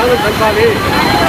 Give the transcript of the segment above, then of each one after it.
పిల్లలు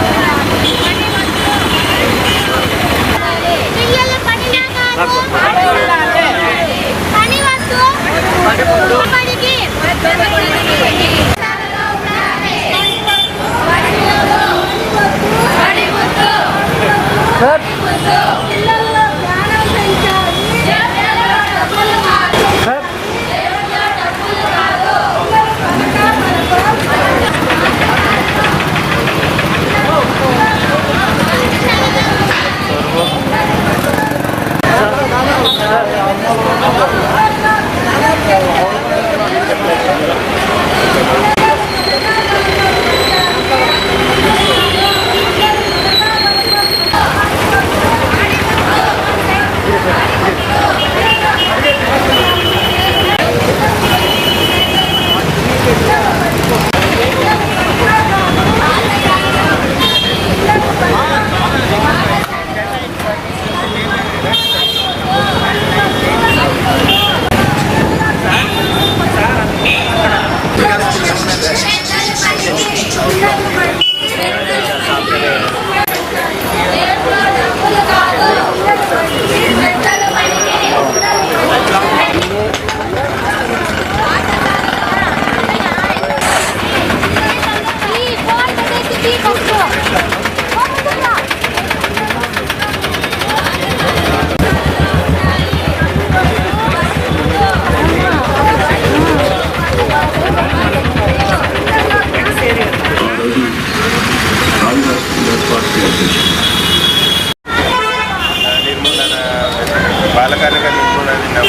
బాలకార్మిక నిర్మూలన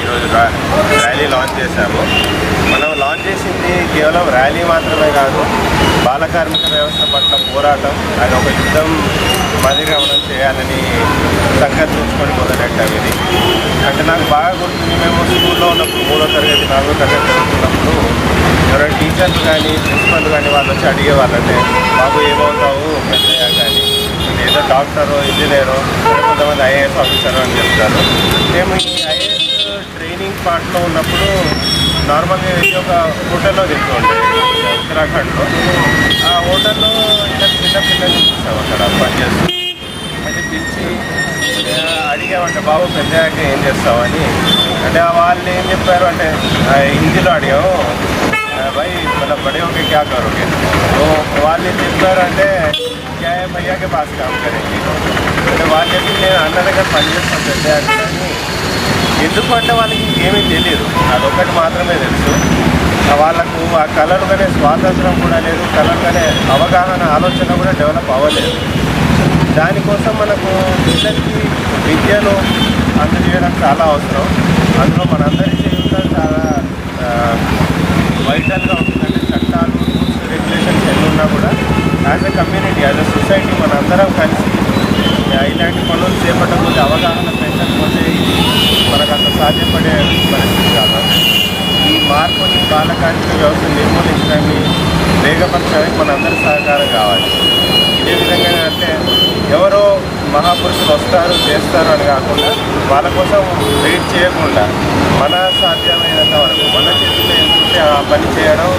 ఈరోజు ర్యాలీ లాంచ్ చేశాము. చేసింది కేవలం ర్యాలీ మాత్రమే కాదు బాల కార్మిక వ్యవస్థ పట్ల పోరాటం అది ఒక యుద్ధం మాదిరిగా మనం చేయాలని సంకల్పించుకొని మొదలెట్టాం ఇది. అంటే నాకు బాగా గుర్తుంది మేము స్కూల్లో ఉన్నప్పుడు మూడో తరగతి నాలుగో తరగతి చదువుతున్నప్పుడు ఎవరైనా టీచర్లు కానీ ప్రిన్సిపల్ కానీ వాళ్ళు వచ్చి అడిగేవాళ్ళంటే బాబు ఏమవుతావు పెద్దయ్యా కానీ ఏదో డాక్టరు ఇంజనీరు కొంతమంది ఐఏఎస్ ఆఫీసర్ అని చెప్తారు. మేము ఈ ఐఏఎస్ ట్రైనింగ్ పార్ట్లో ఉన్నప్పుడు నార్మల్గా ఇది ఒక హోటల్లో తెచ్చుకోండి ఉత్తరాఖండ్లో. ఆ హోటల్లో ఇద్దరు చిన్న పిల్లలు చూసాం అక్కడ పనిచేస్తూ అయితే పిలిచి అడిగామంటే బాబు పెద్దయాక ఏం చేస్తామని అంటే వాళ్ళు ఏం చెప్పారు అంటే హిందీలో అడిగాము భయ్ మళ్ళీ బడే ఓకే క్యా కరోగే? వాళ్ళు ఏం చెప్పారు అంటే క్యా భయ్యాకే పాస్ కామ్ కరేంగి? అంటే వాళ్ళు చెప్పి నేను అన్న దగ్గర పనిచేస్తాను పెద్ద కానీ ఎందుకు అంటే వాళ్ళకి ఏమీ తెలియదు అదొకటి మాత్రమే తెలుసు. వాళ్ళకు ఆ కళలు కానీ స్వాతంత్రం కూడా లేదు కళలు కానీ అవగాహన ఆలోచన కూడా డెవలప్ అవ్వలేదు. దానికోసం మనకు పిల్లలకి విద్యను అందజేయడం చాలా అవసరం. అందులో మనందరి జీవితం చాలా వైటల్గా ఉంటుందంటే సాధ్యపడే పరిస్థితి కాదు. ఈ మార్పుని బాలకార్మిక వ్యవస్థ నిర్మూలించడాన్ని వేగపరచడానికి మనందరి సహకారం కావాలి. ఇదే విధంగా అంటే ఎవరో మహాపురుషులు వస్తారు చేస్తారు అని కాకుండా వాళ్ళ కోసం వెయిట్ చేయకుండా మన సాధ్యమైనంత వరకు మన చేతిలో ఎంతుంటే ఆ పని చేయడం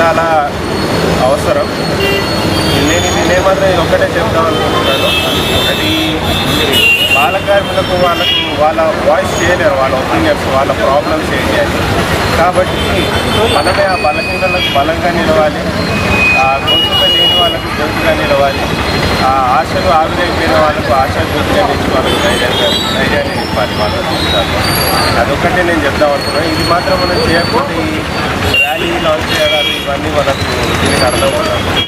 చాలా అవసరం. నేను నేనే ఒకటే ఇది ఒక్కటే చెప్దాం అనుకుంటున్నాను. ఒకటి వాళ్ళకు వాళ్ళకు వాళ్ళ వాయిస్ చేయలేరు వాళ్ళ ఒపీనియన్స్ వాళ్ళ ప్రాబ్లమ్స్ ఏంటి అని. కాబట్టి మనమే ఆ బలహీనలకు బలంగా నిలవాలి. ఆ గొంతుగా లేని వాళ్ళకు గొంతుగా నిలవాలి. ఆ ఆశలు ఆవిరైపోయిన వాళ్ళకు ఆశ జ్యోతిగా నిలిచి వాళ్ళకు ధైర్యంగా ధైర్యాన్ని నింపాలి వాళ్ళ అదొక్కటే నేను చెప్దాం అనుకున్నాను ఇది మాత్రం మనం చేయకపోతే ఈ ర్యాలీ లాంచ్ చేయడాలు ఇవన్నీ మనకు దీనికి అర్థం